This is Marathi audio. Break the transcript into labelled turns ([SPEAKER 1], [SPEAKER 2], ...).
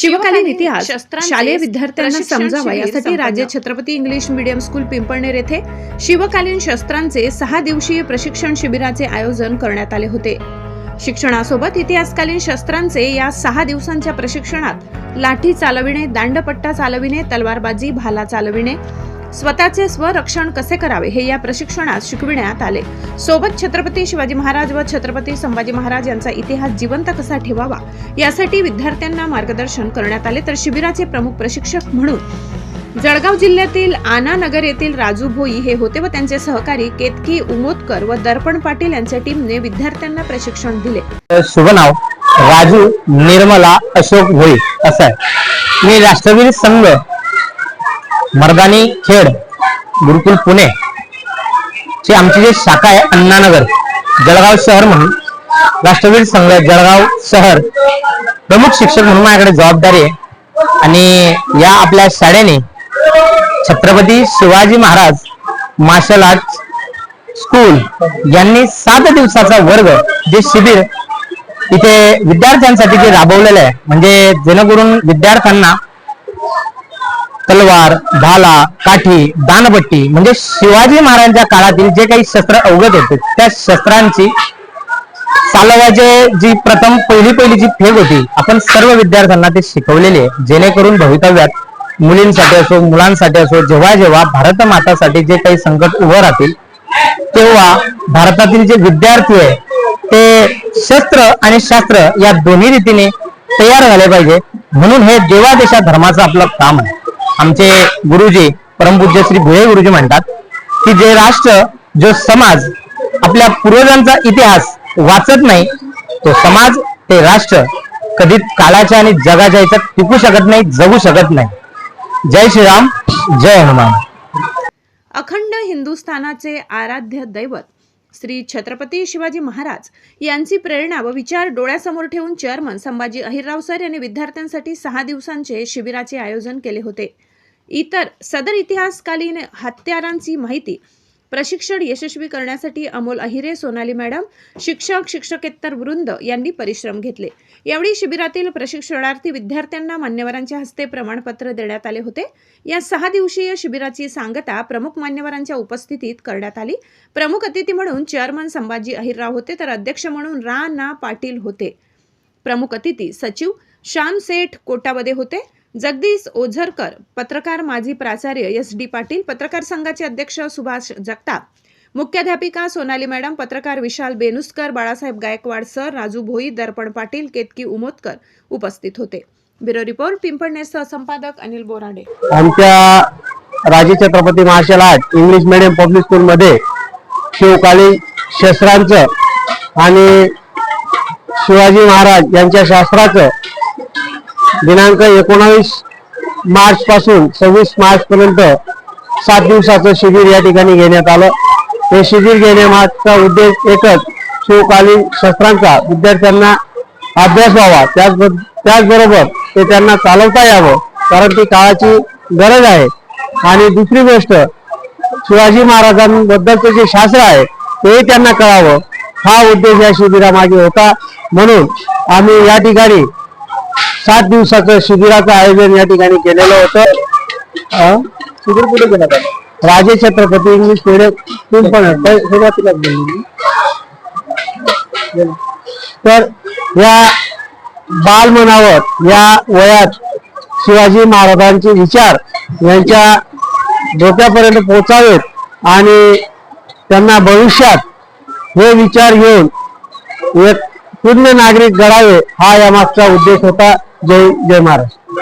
[SPEAKER 1] शिवकालीन इतिहास शालेय विद्यार्थ्यांना समजावा यासाठी. राज्य Chhatrapati English medium school Pimpalner येथे शिवकालीन शस्त्रांचे सहा दिवसीय प्रशिक्षण शिबिराचे आयोजन करण्यात आले होते शिक्षणासोबत इतिहासकालीन शस्त्रांचे या सहा दिवसांच्या प्रशिक्षणात लाठी चालविणे दांडपट्टा चालविणे तलवारबाजी भाला चालविणे स्वतःचे स्वरक्षण कसे करावे हे या प्रशिक्षणात शिकविण्यात आले. सोबत छत्रपती शिवाजी महाराज व छत्रपती संभाजी महाराज यांचा इतिहास जिवंत कसा ठेवावा यासाठी विद्यार्थ्यांना मार्गदर्शन करण्यात आले. तर शिबिराचे प्रमुख प्रशिक्षक म्हणून जळगाव जिल्ह्यातील आना नगर येथील राजू भोई हे होते व त्यांचे सहकारी केतकी उमोदकर व दर्पण पाटील यांच्या टीमने विद्यार्थ्यांना प्रशिक्षण दिले.
[SPEAKER 2] शुभ नाव राजू निर्मला अशोक भोई असं आहे. मी राष्ट्रवीर संघ मर्दानी खेड गुरुकुल पुणे. ची आमची जी शाखा आहे अण्णानगर. जळगाव शहर म्हणून. राष्ट्रवीर संघ जळगाव शहर. प्रमुख शिक्षक म्हणून माझ्याकडे जबाबदारी आहे. आणि या आपल्या शाळेने Chhatrapati Shivaji Maharaj martial art school यांनी सात दिवसाचा वर्ग जे शिबिर इथे विद्यार्थ्यांसाठी जे राबवलेलं आहे. म्हणजे जेणेकरून विद्यार्थ्यांना तलवार भाला काठी दानबट्टी म्हणजे शिवाजी महाराजांच्या काळातील जे काही शस्त्र अवगत होते त्या शस्त्रांची चालवाचे जी प्रथम पहिली पहिली जी फेक होती आपण सर्व विद्यार्थ्यांना ते शिकवलेली आहे. जेणेकरून भवितव्यात मुलींसाठी असो मुलांसाठी असो जेव्हा जेव्हा भारत मातासाठी जे काही संकट उभं राहतील तेव्हा भारतातील जे विद्यार्थी आहे ते शस्त्र आणि शास्त्र या दोन्ही रीतीने तयार झाले पाहिजे. म्हणून हे देवा देशा धर्माचं आपलं काम आहे. आमचे गुरुजी परमपूज्य श्री भुये गुरुजी म्हणतात की जे राष्ट्र जो समाज आपल्या पूर्वजांचा इतिहास वाचत नाही तो समाज ते राष्ट्र कधी काळाच्या आणि जगाच्या याच्यात टिकू शकत नाही जगू शकत नाही. जय श्रीराम जय हनुमान.
[SPEAKER 1] अखंड हिंदुस्थानाचे आराध्य दैवत श्री छत्रपती शिवाजी महाराज यांची प्रेरणा व विचार डोळ्यासमोर ठेवून चेअरमन संभाजी अहिरराव सर यांनी विद्यार्थ्यांसाठी सहा दिवसांचे शिबिराचे आयोजन केले होते. इतर सदर इतिहासकालीन हत्यारांची माहिती प्रशिक्षण यशस्वी करण्यासाठी अमोल अहिरे सोनाली मॅडम शिक्षक शिक्षकेतर वृंद यांनी परिश्रम घेतले. यावेळी शिबिरातील प्रशिक्षणार्थी विद्यार्थ्यांना मान्यवरांच्या हस्ते प्रमाणपत्र देण्यात आले होते. या सहा दिवसीय शिबिराची सांगता प्रमुख मान्यवरांच्या उपस्थितीत करण्यात आली. प्रमुख अतिथी म्हणून चेअरमन संभाजी अहिरराव होते तर अध्यक्ष म्हणून रा ना पाटील होते. प्रमुख अतिथी सचिव श्याम सेठ कोटावदे होते. जगदीश ओझरकर पत्रकार माजी प्राचार्य एस डी पाटील पत्रकार संघाचे अध्यक्ष सुभाष जगताप मुख्याध्यापिका सोनाली मॅडम पत्रकार विशाल बेनुस्कर बाळासाहेब गायकवाड सर राजू भोई दर्पण पाटील केतकी उमोदकर उपस्थित होते. ब्युरो रिपोर्ट पिंपळनेर संपादक अनिल बोराडे.
[SPEAKER 2] आमच्या Raje Chhatrapati martial art English medium public school मध्ये शिवकालीन शस्त्रांचं आणि शिवाजी महाराज यांच्या शास्त्राचं दिनांक एकोणावीस मार्च पासून सव्वीस मार्च पर्यंत सात दिवसाचं शिबिर या ठिकाणी घेण्यात आलं. हे शिबिर घेण्यामागचा उद्देश एकच शिवकालीन शस्त्रांचा विद्यार्थ्यांना अभ्यास व्हावा. त्याच त्याचबरोबर ते त्यांना चालवता यावं कारण ती काळाची गरज आहे. आणि दुसरी गोष्ट शिवाजी महाराजांबद्दलचं जे शास्त्र आहे तेही त्यांना कळावं. हा उद्देश या शिबिरामागे होता. म्हणून आम्ही या ठिकाणी सात दिवसाचं शिबिराचं आयोजन या ठिकाणी केलेलं होतं? शिबिर कुठे घेण्यात आलं राजे छत्रपती इंग्लिश मिडियम मी. तर या बालमनावर या वयात शिवाजी महाराजांचे विचार यांच्या डोक्यापर्यंत पोहोचावेत आणि त्यांना भविष्यात हे विचार घेऊन एक पूर्ण नागरिक घडावे हा या मागचा उद्देश होता. जय जय महाराज